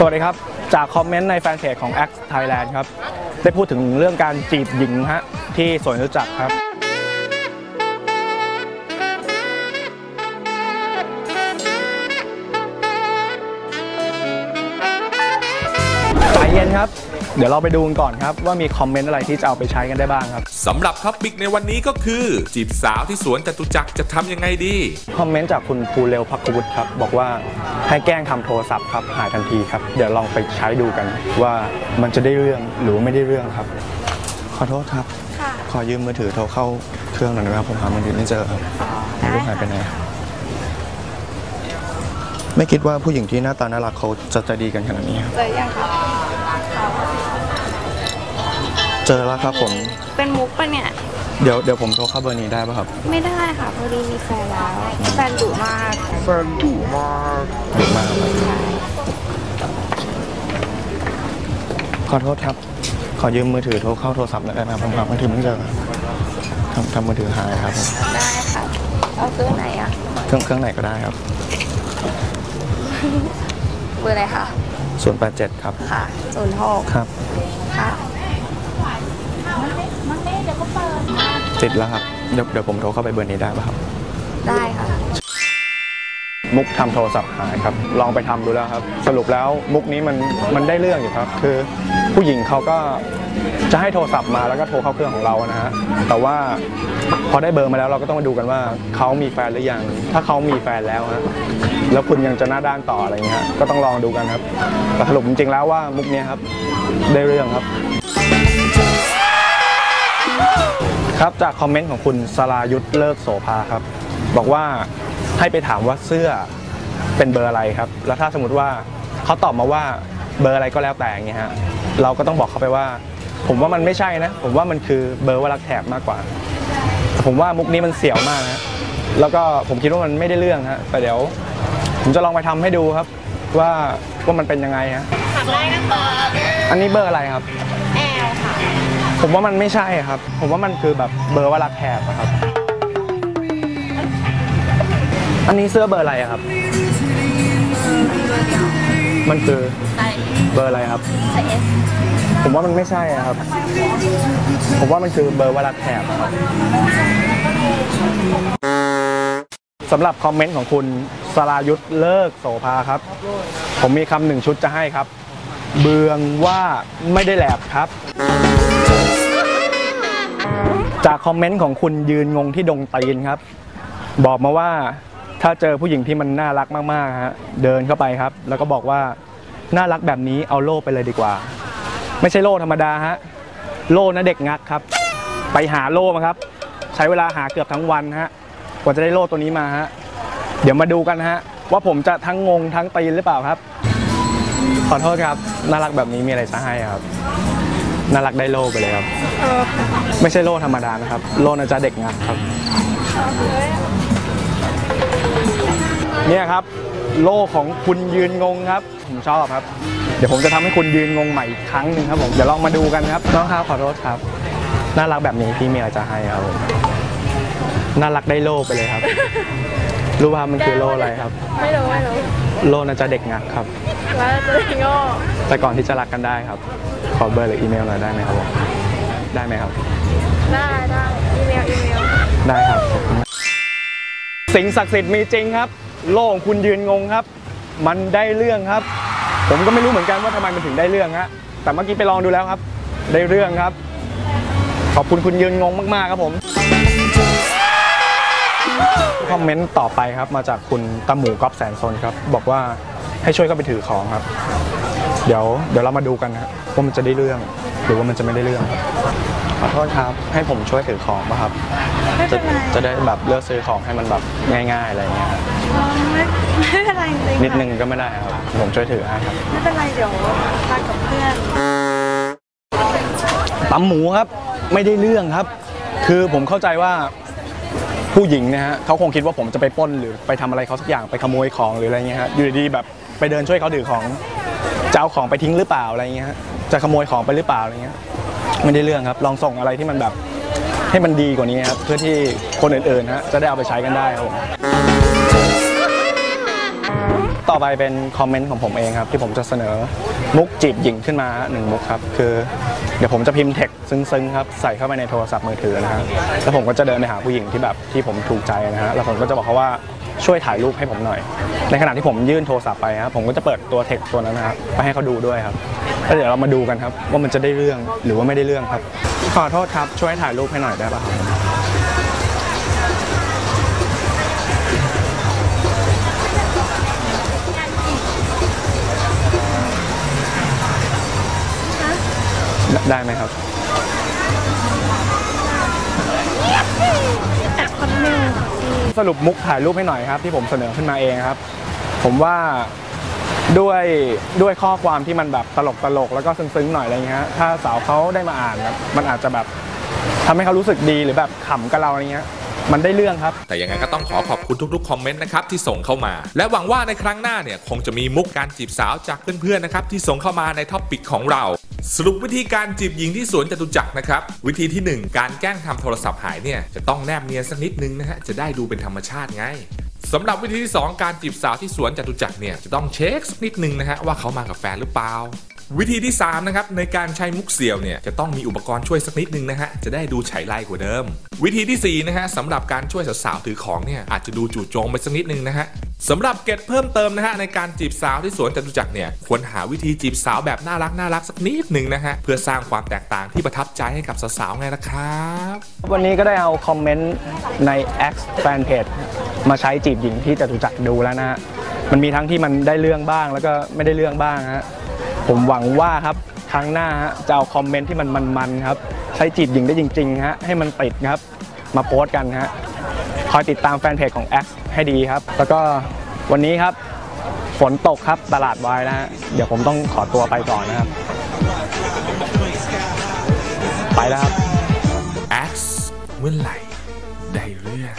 สวัสดีครับ จากคอมเมนต์ในแฟนเพจของ X Thailand ครับ ได้พูดถึงเรื่องการจีบหญิงฮะที่สวนรู้จักครับ ใจเย็นครับ เดี๋ยวเราไปดูกันก่อนครับ ว่ามีคอมเมนต์อะไรที่จะเอาไปใช้กันได้บ้างครับสำหรับท็อปิกในวันนี้ก็คือ จีบสาวที่สวนจตุจักรจะทำยังไงดี คอมเมนต์จากคุณภูเรวพักวุฒิครับ บอกว่าให้แกล้งทำโทรศัพท์ครับหายทันทีครับ เดี๋ยวลองไปใช้ดูกันว่ามันจะได้เรื่องหรือไม่ได้เรื่องครับ ขอโทษครับค่ะขอยืมมือถือโทรเข้าเครื่องหน่อยนะครับผมหามือถือไม่เจอครับไม่รู้หายไปไหนไม่คิดว่าผู้หญิงที่หน้าตาน่ารักเขาจะใจดีกันขนาดนี้ครับ เจอยังคะ เจอแล้วครับผม เป็นมุกปะเนี่ย เดี๋ยวเดี๋ยวผมโทรเข้าเบอร์นี้ได้ป่ะครับ ไม่ได้ค่ะพอดีมีแฟนแล้ว แฟนดุมากถูกมากครับขอโทษครับ ขอยืมมือถือโทรเข้าโทรศัพท์หน่อยได้ไหมครับผมหามือถือไม่เจอทำทำมือถือหายครับผมได้ค่ะ เอาเครื่องไหนอะเครื่องเครื่องไหนก็ได้ครับ เบอร์อะไรคะ087ครับ ค่ะศูนย์หกครับ ค่ะ ติดแล้วครับ เดี๋ยวเดี๋ยวผมโทรเข้าไปเบอร์นี้ได้ป่ะครับ ได้ค่ะ มุกทำโทรศัพท์หายครับ ลองไปทำดูแล้วครับ สรุปแล้วมุกนี้มันมันได้เรื่องอยู่ครับ คือผู้หญิงเขาก็จะให้โทรศัพท์มาแล้วก็โทรเข้าเครื่องของเรานะฮะ แต่ว่าพอได้เบอร์มาแล้วเราก็ต้องมาดูกันว่าเขามีแฟนหรือยัง ถ้าเขามีแฟนแล้วฮะ แล้วคุณยังจะหน้าด้านต่ออะไรเงี้ยฮะก็ต้องลองดูกันครับ แต่สรุปจริงๆแล้วว่ามุกเนี้ยครับได้เรื่องครับ ครับจากคอมเมนต์ของคุณสรายุทธเลิกโสภาครับ บอกว่าให้ไปถามว่าเสื้อเป็นเบอร์อะไรครับ แล้วถ้าสมมติว่าเขาตอบมาว่าเบอร์อะไรก็แล้วแต่อย่างเงี้ยฮะเราก็ต้องบอกเขาไปว่า ผมว่ามันไม่ใช่นะ ผมว่ามันคือเบอร์ว่ารักแถบมากกว่า ผมว่ามุกนี้มันเสียวมากนะแล้วก็ผมคิดว่ามันไม่ได้เรื่องฮะแต่เดี๋ยว ผมจะลองไปทำให้ดูครับ ว่าว่ามันเป็นยังไงฮะอันนี้เบอร์อะไรครับ ผมว่ามันไม่ใช่ครับ ผมว่ามันคือแบบเบอร์ว่ารักแถบอะครับ อันนี้เสื้อเบอร์อะไรอะครับ มันคือเบอร์อะไรครับ ผมว่ามันไม่ใช่อะครับ ผมว่ามันคือเบอร์ว่ารักแถบอะครับสำหรับคอมเมนต์ของคุณสรายุทธเลิกโสภาครับ ผมมีคำหนึ่งชุดจะให้ครับ เบืองว่าไม่ได้แหลบครับ จากคอมเมนต์ของคุณยืนงงที่ดงตีนครับ บอกมาว่าถ้าเจอผู้หญิงที่มันน่ารักมากๆฮะเดินเข้าไปครับ แล้วก็บอกว่าน่ารักแบบนี้เอาโล่ไปเลยดีกว่า ไม่ใช่โล่ธรรมดาฮะโล่นะเด็กงักครับ ไปหาโล่มาครับ ใช้เวลาหาเกือบทั้งวันฮะกว่าจะได้โล่ตัวนี้มาฮะเดี๋ยวมาดูกันฮะว่าผมจะทั้งงงทั้งตีนหรือเปล่าครับ ขอโทษครับ น่ารักแบบนี้มีอะไรจะให้ครับ น่ารักได้โล่ไปเลยครับ ไม่ใช่โล่ธรรมดานะครับ โล่นะจ๊ะเด็กงักครับ เนี่ยครับ โล่ของคุณยืนงงครับ ผมชอบครับ เดี๋ยวผมจะทำให้คุณยืนงงใหม่อีกครั้งหนึ่งครับผมเดี๋ยวลองมาดูกันครับน้องครับขอโทษครับ น่ารักแบบนี้พี่มีอะไรจะให้ครับผมน่ารักได้โล่ไปเลยครับ รู้ว่ามันคือโล่อะไรครับ ไม่รู้ไม่รู้ โล่นะจ๊ะเด็กงักครับ แล้วจะได้โง่แต่ก่อนที่จะรักกันได้ครับ ขอเบอร์หรืออีเมลหน่อยได้ไหมครับผมได้ไหมครับ ได้ได้อีเมลอีเมลได้ครับขอบคุณมากสิ่งศักดิ์สิทธิ์มีจริงครับ โลกของคุณยืนงงครับ มันได้เรื่องครับ ผมก็ไม่รู้เหมือนกันว่าทำไมมันถึงได้เรื่องฮะแต่เมื่อกี้ไปลองดูแล้วครับ ได้เรื่องครับ ขอบคุณคุณยืนงงมากๆครับผม คอมเมนต์ต่อไปครับ มาจากคุณตาหมูก๊อฟแสนซนครับ บอกว่าให้ช่วยเข้าไปถือของครับ เดี๋ยวเดี๋ยวเรามาดูกันนะว่ามันจะได้เรื่อง หรือว่ามันจะไม่ได้เรื่องขอโทษครับ ให้ผมช่วยถือของป่ะครับ ไม่จะเป็นไรจะได้แบบเลือกซื้อของให้มันแบบง่าย ๆ อะไรเงี้ยครับไม่ไม่เป็นไรจริงๆนิดนึงก็ไม่ได้ครับ ผมช่วยถือให้ครับไม่เป็นไรเดี๋ยวมากับเพื่อน ตำหมูครับไม่ได้เรื่องครับ คือผมเข้าใจว่า ผู้หญิงนะฮะเขาคงคิดว่าผมจะไปป้นหรือไปทำอะไรเขาสักอย่างไปขโมยของหรืออะไรเงี้ยฮะอยู่ดีๆแบบไปเดินช่วยเขาถือของจะเอาของไปทิ้งหรือเปล่าอะไรเงี้ยฮะจะขโมยของไปหรือเปล่าอะไรเงี้ยไม่ได้เรื่องครับลองส่งอะไรที่มันแบบให้มันดีกว่านี้ครับเพื่อที่คนอื่นๆฮะจะได้เอาไปใช้กันได้ครับผมต่อไปเป็นคอมเมนต์ของผมเองครับ ที่ผมจะเสนอมุกจีบหญิงขึ้นมาหนึ่งมุกครับ คือ เดี๋ยวผมจะพิมพ์เท็กซ์ซึ้งๆครับใส่เข้าไปในโทรศัพท์มือถือนะฮะแล้วผมก็จะเดินไปหาผู้หญิงที่แบบที่ผมถูกใจนะฮะแล้วผมก็จะบอกเขาว่าช่วยถ่ายรูปให้ผมหน่อย ในขณะที่ผมยื่นโทรศัพท์ไปครับผมก็จะเปิดตัวเท็กซ์ตัวนั้นนะครับไปให้เขาดูด้วยครับแล้วเดี๋ยวเรามาดูกันครับว่ามันจะได้เรื่องหรือว่าไม่ได้เรื่องครับขอโทษครับช่วยถ่ายรูปให้หน่อยได้ป่ะครับ ได้ไหมครับแอบคนหนึ่งค่ะพี่สรุปมุกถ่ายรูปให้หน่อยครับ ที่ผมเสนอขึ้นมาเองครับ ผมว่าด้วยด้วยข้อความที่มันแบบตลกตลกๆแล้วก็ซึ้งๆหน่อยอะไรเงี้ยฮะถ้าสาวเขาได้มาอ่านครับมันอาจจะแบบทำให้เขารู้สึกดีหรือแบบขำกับเราอะไรเงี้ย มันได้เรื่องครับ แต่ยังไงก็ต้องขอขอบคุณทุกๆคอมเมนต์นะครับที่ส่งเข้ามา และหวังว่าในครั้งหน้าเนี่ยคงจะมีมุกการจีบสาวจากเพื่อนๆนะครับที่ส่งเข้ามาในท็อปปิกของเรา สรุปวิธีการจีบหญิงที่สวนจตุจักรนะครับวิธีที่ 1 การแกล้งทำโทรศัพท์หายเนี่ยจะต้องแนบเนียนสักนิดนึงนะฮะจะได้ดูเป็นธรรมชาติไงสำหรับวิธีที่ 2 การจีบสาวที่สวนจตุจักรเนี่ยจะต้องเช็คสักนิดนึงนะฮะว่าเขามากับแฟนหรือเปล่า วิธีที่ 3 นะครับ ในการใช้มุกเสี่ยวเนี่ยจะต้องมีอุปกรณ์ช่วยสักนิดนึงนะฮะ จะได้ดูไฉไล่กว่าเดิม วิธีทีสี่4นะฮะสำหรับการช่วยสาวๆถือของเนี่ยอาจจะดูจู่โจมไปสักนิดนึงนะฮะสำหรับเกร็ดเพิ่มเติมนะฮะในการจีบสาวที่สวนจตุจักรเนี่ยควรหาวิธีจีบสาวแบบน่ารักน่ารักสักนิดหนึ่งนะฮะเพื่อสร้างความแตกต่างที่ประทับใจให้กับสาวๆไงล่ะครับ วันนี้ก็ได้เอาคอมเมนต์ใน X Fanpage มาใช้จีบหญิงที่จตุจักรดูแล้วนะฮะมันมีทั้งที่มันได้เรื่องบ้างแล้วก็ไม่ได้เรื่องบ้างฮะ ผมหวังว่าครับครั้งหน้าฮะจะเอาคอมเมนต์ที่มันมันๆครับ ใช้จีบหญิงได้จริงๆฮะให้มันติดครับ มาโพสต์กันฮะคอยติดตามแฟนเพจของ X ให้ดีครับ แล้วก็วันนี้ครับ ฝนตกครับตลาดวายนะฮะเดี๋ยวผมต้องขอตัวไปก่อนนะครับ ไปแล้วครับ X เมื่อไหร่ได้เรื่อง